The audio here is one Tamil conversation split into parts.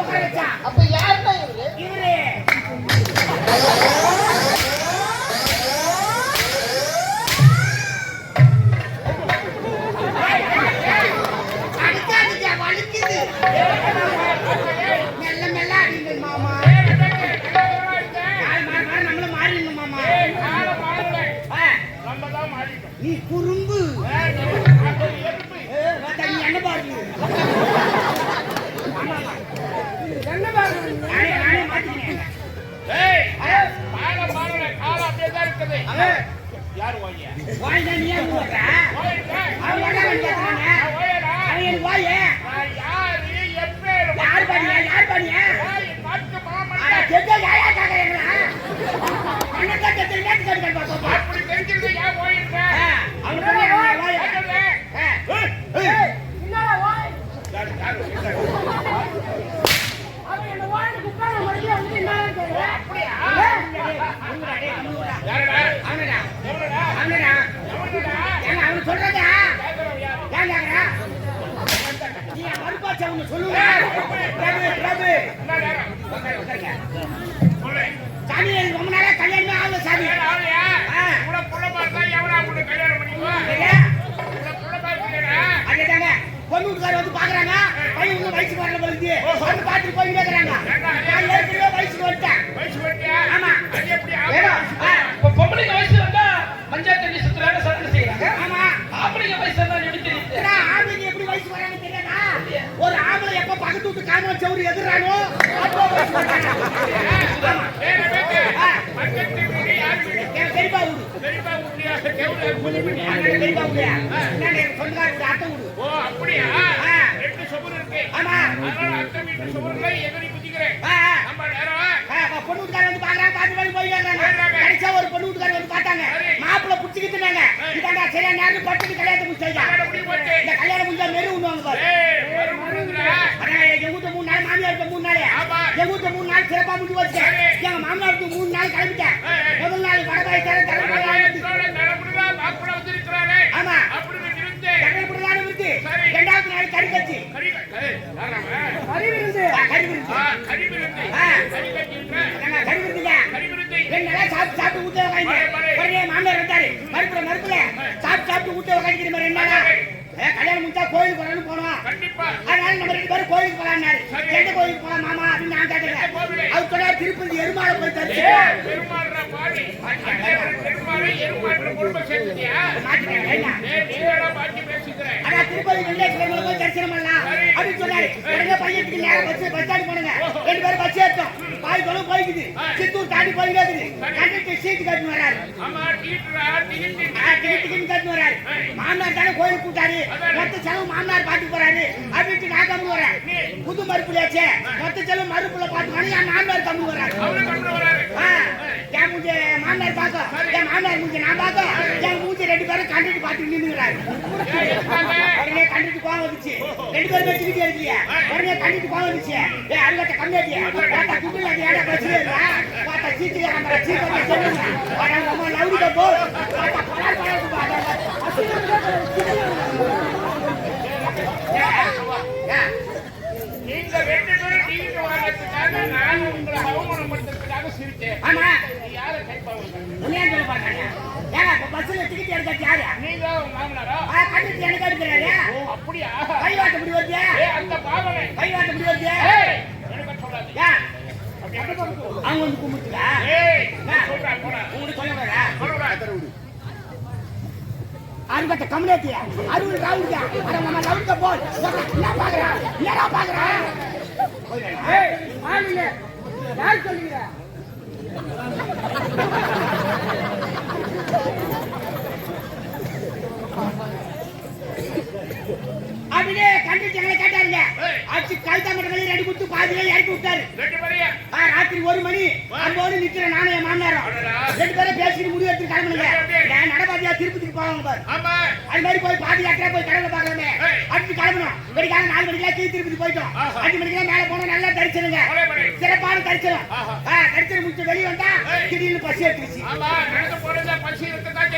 அப்ப யாருன்னா இவரு இவரு கல்யாணம் பண்ணிக்கோ அங்கே பொண்ணுக்கார வந்து பாக்குறாங்க. பையன் இன்னும் வயசுக்கு வரல போலிச்சு வந்து பாட்டு போய் கேக்குறாங்க. நான் ஏற்கனவே வயசுக்கு வந்துட்டேன். வயசுக்கு வந்துட்டேன் ஆமா. அது எப்படி? இப்ப பொம்பளைங்க வயசு வந்தா மஞ்சா தண்ணி சுத்துறாங்க சரக்கு செய்யறாங்க. ஆமா. ஆம்பளைங்க வயசு வந்தா நெடுத்து நிற்கிறா ஆம்பளைங்க எப்படி வயசு வராங்க தெரியலனா ஒரு ஆம்பளை எப்ப பக்கத்து விட்டு காரணம் சவுரி எதிரானோ அப்போ வயசு வராங்க. ஆமா. அத்தை வீட்டு சுவர்களை எதிரி குதிக்கிறேன். பொண்ணு வீட்டுக்காரர் வந்து பாக்குறாங்க பாத்து பாடி போய் கடைசியா ஒரு பொண்ணு வீட்டுக்காரர் வந்து பார்த்தாங்க. மாப்பிள்ள புடிச்சுக்கிட்டுனாங்க இதாண்டா சரியா நேரம் பட்டுக்கு கல்யாணத்தை முடிச்சாங்க இந்த கல்யாணம் முடிஞ்சா மெரு உண்ணுவாங்க பாரு. எங்க வீட்டுல மூணு நாள் மாமியார் மூணு நாள். எங்க வீட்டுல மூணு நாள் சிறப்பா முடிஞ்சு வச்சு எங்க மாமியாருக்கு மூணு நாள் அப்படி கோயிலுக்கு போலாம்னாரு சரி. எந்த கோயிலுக்கு போலாம் மாமா அப்படின்னு நான்? கேட்டேன் அவர் சொன்னார் திருப்பதி எருமாளை போய் தரிசி ஏய், பெருமாள்ரா பாவி. அங்கே பெருமாளை எருமாள்ன்ற குடும்பம் சேர்த்துட்டியா? மாட்டிக்கிறேன் என்ன ஏய், நீங்களா மாத்தி பேசிக்கிற. ஆனா திருப்பதி வெங்கடேஸ்வரர் போய் தரிசனம் பண்ணலாம். அப்படின்னு சொன்னாரு உடனே பையனுக்கு நேரம் பஸ் பஸ் ஸ்டாண்ட் போனுங்க ரெண்டு பேரும் பஸ் ஏற்றோம் பாய் தொழில் போய்க்குது சித்தூர் தாண்டி போயிட்டே இருக்குது கண்டக்டர் சீட்டு கட்டி டீட்டுடா, டிக்கெட் கட்டி வர்றாரு மாமனார் தானே கோயிலுக்கு கூட்டாரு மொத்த செலவு மாமனார் பாத்துக்கு போறாரு அப்படின்ட்டு நான் கம்மி வரேன் புது மறுப்புலையாச்சே மொத்த செலவு மறுப்புல பாத்துக்கானு என் மாமனார் கம்மி வராரு. என் மூஞ்சி மாமனார் பாக்க என் மாமனார் மூஞ்சி நான் பாக்க என் மூஞ்சி ரெண்டு பேரும் கண்டுட்டு எதுக்காக? உடனே கண்டுட்டு கோவம் வந்துச்சு. ரெண்டு பேரும் வச்சுக்கிட்டே இருக்கீங்க உடனே கண்டுட்டு கோவம் வந்துச்சு. ஏ அருகட்ட கம்மியாட்டியா பார்த்தா கும்பிடல அது ஏடா பிரச்சனை இல்ல பார்த்தா சீட்டு நம்ம சீட்டு சொல்லுங்க. ஆனா நம்ம லவுடிக்க போ. பார்த்தா பலார் பலாருக்கு நீங்க ரெண்டு பேரும் டிக்கெட் வாங்குறதுக்காக நான் உங்களை அவமானப்படுத்துறதுக்காக சிரிச்சேன் ஆமா யாரை கைப்பாவுங்க உண்மையா சொல்ல பாருங்க பஸ்ல டிக்கெட் எடுக்க யாரு? நீங்க உங்க மாமனாரா? ஆ, கண்டுட்டு எனக்கு எடுக்கிறாரு? ஓ அப்படியா? கை வாட்ட முடி வருது? ஏ அந்த பாவனை கை வாட்ட முடி வருது? ஏய் எனக்கு சொல்லாது பண்ணுவோம் அவங்க வந்து கும்பிட்டுக்கா ஏய் நான் சொல்றேன் போடா. உங்களுக்கு சொல்ல வரா சொல்றேன் அறுபத்த கம்யூனிட்டியா அறுபது ரவுண்டியா அட நம்ம ரவுண்ட போல் என்ன பாக்குறா. என்னடா பாக்குறா. ஏய். ஆளுங்க யார் சொல்லுங்க அப்படியே கண்டிச்சு எங்களை கேட்டாருங்க. ஏய். அடிச்சு கழுத்தா மட்டும் ரெடி கொடுத்து பாதியில இறக்கி விட்டாரு ரெண்டு ராத்திரி ஒரு மணி அம்போடு நிக்கிறேன் நானும் என் மாமனாரும். ரெண்டு பேரும் பேசிட்டு முடிவு எடுத்து கிளம்புங்க? நான் நடபாதியா திருப்பதிக்கு போவாங்க பாரு. அது மாதிரி போய் பாதி யாத்திரை போய் கடவுளை பார்க்கலாமே. ஏய். அடுத்து கிளம்பணும். வெடிக்கால நாலு மணிக்கெல்லாம் கீழ் திருப்பதி போயிட்டோம். அஞ்சு மணிக்கெல்லாம் மேல போனா நல்லா தரிசனுங்க. சிறப்பான தரிசனம். தரிசனம் முடிச்சு வெளியே வந்தா. திடீர்னு பசி எடுத்துருச்சு. பசி இருக்கத்தான்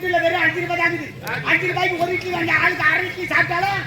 துட்டுல வெறும் அஞ்சு ரூபாய் தான் அஞ்சு ரூபாய்க்கு ஒரு இட்லி வாங்கி ஆளுக்கு அரை இட்லி சாப்பிட்டாலும்.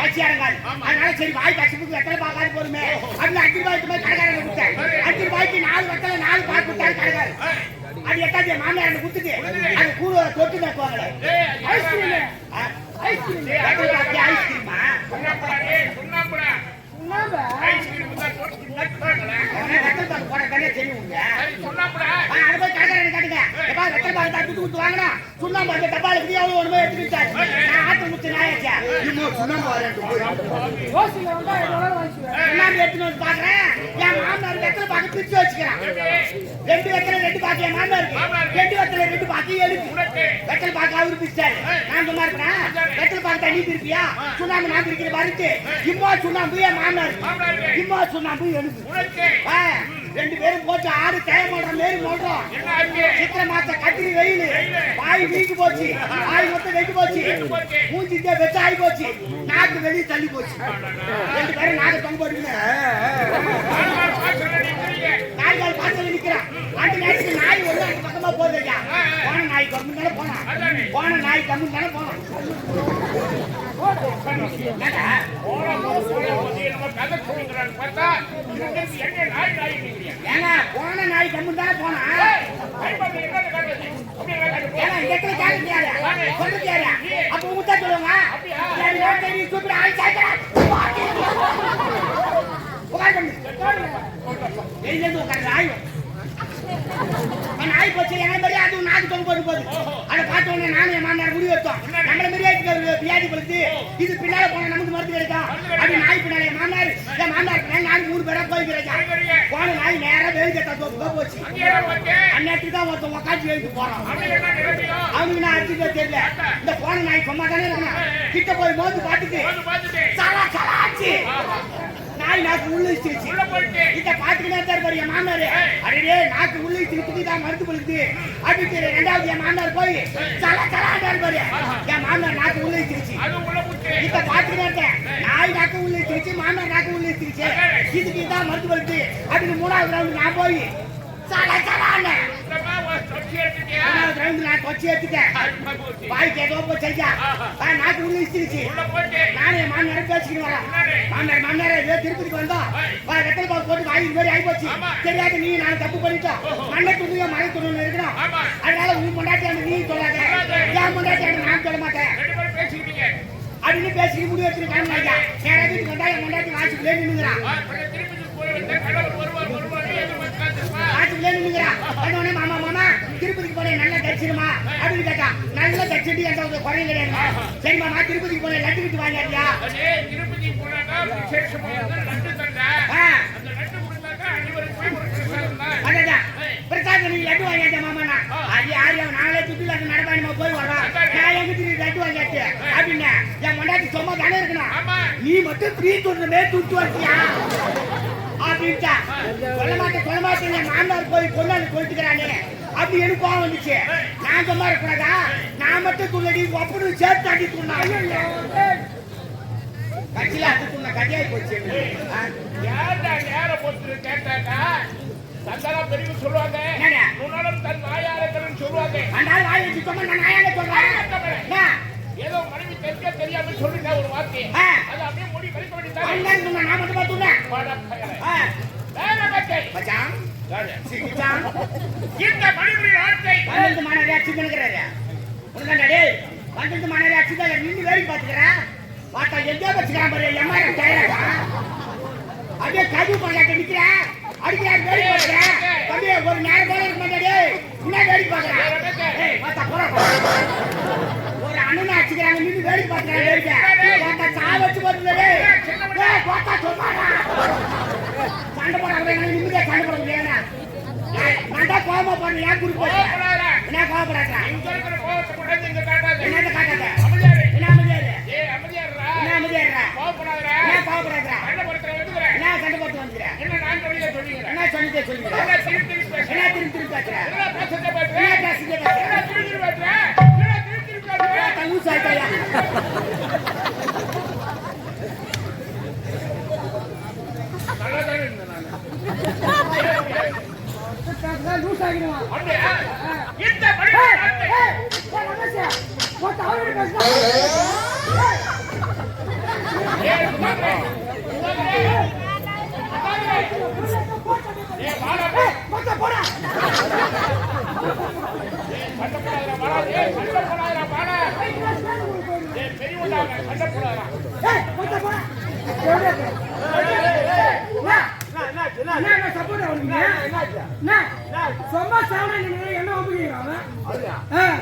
பசி. அதனால சரி வாய் கஷ்டத்துக்கு வெத்தலை பார்க்காது போருமே அப்படின்னு அஞ்சு ரூபாய்க்கு போய் கடைக்காரன் கொடுத்தேன். அஞ்சு ரூபாய்க்கு நாலு வெத்தலை நாலு பாக்கு கொடுத்தாரு கடைக்காரன் ஏய், அது எட்டாச்சு மாமியார் கொடுத்துட்டு அது கூறு தொட்டு நக்குவாங்களே ஐஸ்கிரீம் ஐஸ்கிரீம் ஐஸ்கிரீமா சுண்ணாம்புடா, ஏய், சுண்ணாம்புடா. சுண்ணாம்பா ஐஸ்கிரீம் தான் போட்டு நக்குறாங்களே. வெத்தலை பாக்கு போட தானே தெரியும் உங்களுக்கு சரி, சுண்ணாம்புடா. ஆ, அது போய் கடைக்காரன் காட்டுங்க தான் துட்டு கொடுத்து சுண்ணாம்பு அந்த டப்பால ஃப்ரீயாவும் ஒன்று போய் எடுத்துட்டு வச்சாரு. நான் ஆட்டு முத்து நாயாச்சா இன்னும் சுண்ணாம்பு வரேன் எடுத்துன்னு வந்து பாக்குறேன் என் மாமனார் வெத்தலை பாக்கு பிரிச்சு வச்சுக்கிறான்? ரெண்டு வெத்தலை ரெண்டு பாக்கு என் மாமனாருக்கு. ரெண்டு வெத்தலை ரெண்டு பாக்கு உனக்கு வெத்தலை பாக்கு அவரு பிரிச்சாரு. நான் சும்மா இருக்கிறேன் வெத்தலை பாக்கு தண்ணி பிரிப்பியா? சுண்ணாம்பு நான் பிரிக்கிற மறுத்து இம்மா சுண்ணாம்பு என் மாமனார் மாமனாருக்கு. இம்மா சுண்ணாம்பு ஆ, ரெண்டு பேரும் போட்டு ஆடு தய மாடுற மாரி மோடுறோம்? சித்திரை மாசம் கத்திரி வெயில் வாய் வீங்கி போச்சு வாய் மொத்தம் வெட்டி போச்சு. மூஞ்சி இங்கே வெச்ச ஆகி போச்சு நாக்கு வெளியே தள்ளி போச்சு ரெண்டு பேரும் நாக்கு தொங்க நிக்கிறீங்க. நாய் கால் பாத்திரம் நிக்கிறான் அந்த நேரத்துக்கு நாய் ஒண்ணு அந்த பக்கமா போகுது போன நாய் கம்மி தானே போனான். போன நாய் கம்மி தானே போனான்? போன நாய் நாய் நிக்கிறீங்க? ஏங்க ஏய், அப்ப உங்க நாய் போச்சு எங்களை மாதிரி அதுவும் நாக்கு தொங்க போட்டு போகுது. அதை பார்த்த உடனே நானும் என் மாமனார் முடிவு எடுத்தோம் நம்மள மாதிரியே வியாதி படுத்து? இது பின்னால போனா நமக்கு மருந்து கிடைக்கும் அப்படி நாய் பின்னால என் மாமனார் என் மாமனார் பின்னால நாலு மூணு பேரா போய் கிடைக்கும் போன நாய் நேரா வெளியே கட்ட போச்சு. அந்நேரத்துக்கு தான் ஒருத்தன் உக்காந்து எழுதி போறான். அவனுக்கு நான் அடிச்சுட்டே தெரியல. இந்த போன நாய் சும்மா தானே கிட்ட போய் மோந்து பாத்துட்டு பார்த்துட்டு, சலா நாய் நாக்கு உள்ள இழுத்துருச்சு உள்ள போயிட்டு. இத பாத்துக்கிட்டே இருந்தாரு பாரு என் மாமனாரு. அடடே நாக்கு உள்ள இழுத்துக்கிட்டு தான் மருந்து கொடுக்குது. அப்படின்ட்டு ரெண்டாவது என் மாமனார் போய் சல சலாண்டாரு பாரு. என் மாமனார் நாக்கு உள்ள இழுத்துருச்சு அது உள்ள போட்டு இத பாத்துக்கிட்டே இருந்தேன் நாய் நாக்கு உள்ள இழுத்துருச்சு மாமனார் நாக்கு உள்ள இழுத்துருச்சு இதுக்கு தான் மருந்து கொடுக்குது. அப்படின்னு மூணாவது ரவுண்ட் நான் போய் வாய்க்கு ஏதோ போய் செஞ்சா நாக்கு உள்ள போயிட்டு. நானே மாமனார் பேசிக்கிட்டு வரேன். மாமனார் மாமனார் ஏதோ திருப்பதிக்கு வந்தோம் வா வெத்தலை பாக்கு போட்டு வாங்கி இந்த மாதிரி ஆகி போச்சு ஆமா. தெரியாது நீ நான் தப்பு பண்ணிட்டோம். மண்ணை துணியோ மழை துணியோ இருக்கணும். அதனால உன் பொண்டாட்டி அந்த நீ சொல்லாத. என் பொண்டாட்டி அந்த நான் சொல்ல மாட்டேன். அப்படின்னு பேசி முடிவு வச்சுட்டு கிளம்பினாங்க நேர வீட்டுக்கு வந்தா என் பொண்டாட்டி வாசிக்குள்ளே நின்னுங்கிறான் ஆ, பிறகு திருப்பதி போய் வந்த கணவர் வருவார் வருவார் எதிர்பார்த்து காத்திருப்பா. வாசிக்குள்ளே நின்னுங்கிறான் உடனே மாமா மாமா திருப்பதிக்கு போனேன் நல்லா தரிசனமா அப்படின்னு கேட்டான் நல்லா ஒரு குறையும் கிடையாது திருப்பதிக்கு போனேன். லட்டு விட்டு வாங்கியாட்டியா அதே திருப்பதி போனாக்கா வந்து லட்டு பிரசாத் வாங்கியாச்ச மாமா? அது யாரு நாங்களே சுத்தி லட்டு நடப்பானிமா போய் வரோம் நான் எங்கிட்டு நீ லட்டு வாங்கியாச்சு? அப்படின்னு என் முன்னாடி சும்மா தானே இருக்கணும். நீ மட்டும் த்ரீ தொண்ணுமே தூத்து வச்சியா அப்படின்ட்டா. சொல்ல மாட்டேன் சொல்ல மாட்டேன். மாமனார் போய் கொண்டாந்து கொளுத்துக்கிறானே அப்படி எனக்கு கோவம் வந்துச்சு. நான் சும்மா இருக்கக்கூடாதா நான் மட்டும் துள்ளடி ஒப்பனு சேர்த்து அடி துண்ணா. கட்சியில அடி துண்ண கதையாய் போச்சு. ஏன்டா நேரம் பொறுத்து கேட்டாக்கா பெரியவங்க சொல்லுவாங்க? உன்னாலும் தன் வாய் நான் நாயால சொல்றேன்? ஏதோ மனைவி தெரிஞ்ச தெரியாம ஒரு வார்த்தை. அது அப்படியே முடி நான் மட்டும் பார்த்துட்டேன். மச்சான். இந்த அச்சு பண்ணுறாரு அடிச்சுட்டு இருக்கிறாரு. உனக்காண்டா டேய், பன்னெண்டு மாணவரை அடிச்சுட்டு அதை நின்னு பார்த்துக்கிறேன். பார்த்தா எங்கேயோ வச்சுக்கிறான் பாரு, MRF டயரா. அப்படியே கதவு பக்கத்துல நிக்கிறேன். அடிக்கிறாரு, வேடிக்கை ஒரு நேரம் போல இருக்க மாட்டா டேய். என்ன வேடிக்கை பார்த்தா ஒரு அண்ணனை அடிச்சுக்கிறாங்க, நின்று வேடிக்கை பார்க்கிறாங்க, வேடிக்கை. பார்த்தா சாவ வச்சு போட்டுருந்தே, பார்த்தா சொன்னாடா. சண்டை போடாத நிம்மதியா சண்டை போட முடியாது நான் தான் ஏன் என்ன கோபப்படாத இங்க இருக்கிற கோவத்தை கொண்டாந்து இங்க காட்டாத. என்ன காட்டாத அமைதியாரு. என்ன அமைதியாரு ஏய், அமைதியாரா என்ன அமைதியாரா கோவப்படாதடா. என்ன கோபப்படாத என்ன போடுறதுல வந்துக்கிற. என்ன சண்டை போட்டு வந்துக்கிறேன் என்ன நான் சொல்லியே சொல்லிங்க என்ன சொல்லிட்டே சொல்லிங்க என்ன திருப்பி திருப்பி பேசுற? என்ன திருப்பி திருப்பி பேசுற என்ன பேசுறத என்ன பேசுற? என்ன பேசுற? லூஸ் ஆகிடுவான்? இந்த ஏய், மனிதனின் வார்த்தை. ஏய், ஏய், ரமேஷ், மொத்த அவரோட பேசுனா. ஏய், சுதாகரே. சுதாகரே. சுதாகரே. ஏய், வாடா. ஏய், மொத்த போடா. சண்டை போடாதடா, வாடா. ஏய், சண்டை போடாதடா, வாடா. ஏய், பெரியவன்டா, சண்டை போடாதடா. ஏய், மொத்த போடா. எவ்வளவு இருக்கு? என்ன? என்ன, என்ன support ஆ உனக்கு? என்ன? சும்மா சாவனா நீங்க என்ன ஒப்புக்கிறீங்க அவன்? ஆ. ஏன் அடிப்படை?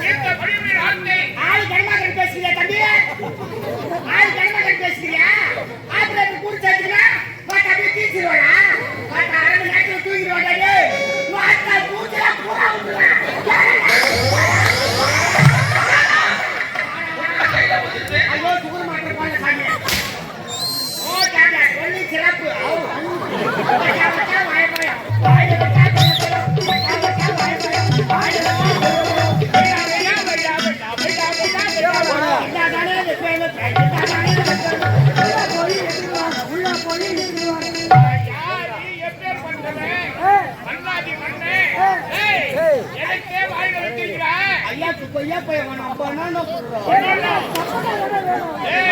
இந்த மனிதனின் வார்த்தை. ஆள் கர்மாக்கர் பேசுறியா தம்பி? ஆள் கர்மாக்கர் பேசுறியா ஆபரேட்டர் கூட சேர்த்துக்கிறா பாத்தா அப்படியே தீச்சிருவாடா பாத்தா அரை மணி டேய். பூச்சலா பூரா விட்டுருவா ஐயோ சுகர் மாத்திரை சாமி. ஓ சிறப்பு. கொய்யா போய் வேணும் அப்ப என்ன சொல்றோம் ஏய்,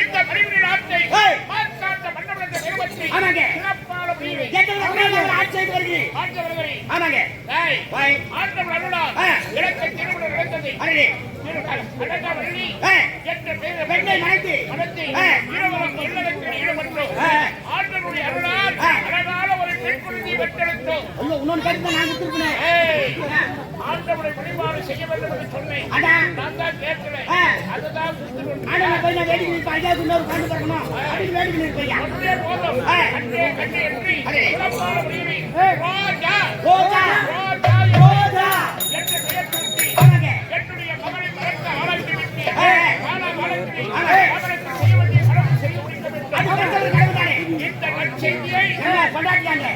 இந்த மனிதனின் ஏய். மாற்றாண்ட மன்னவனது நிறுவனத்தை ஆமாங்க. சிறப்பான பிரிவை வருடம் ஆட்சிக்கு வருகிறீ ஆண்டவர்களை ஆமாங்க ஏய், வாய் ஆண்டவர் அருளால் ஆ. எனக்கு திருமணம் நடந்தது அரே அடக்கா வள்ளி ஏ எட்டு என்ற பெயரை பெண்ணை மனைத்து மனத்தை ஆ. இரவலம் இல்லறத்தில் ஈடுபட்டோம். ஆண்டனுடைய அருளால். அழகான இன்னொன்னு கேட்டு நான் கொடுத்துருக்கேன் ஆண்டவரை வழிபாடு செய்ய வேண்டும் என்று சொன்னேன். நான் தான் கேட்கல. அதுதான் ஆண்டவரை போய் நான் வேடிக்கை நிற்பேன் ஐயா இன்னொரு பாண்டு பார்க்கணும்? அதுக்கு வேடிக்கை நிற்பையா அன்றே போதும். அன்றே கண்டு எண்ணி உலகமான முடிவு ரோஜா. ரோஜா. ரோஜா ரோஜா. என்று பெயர் சுருட்டி என்னுடைய கவலை மறக்க ஆளாய்த்து விட்டு ஆளா வளர்த்து கொண்டாட்டியாங்க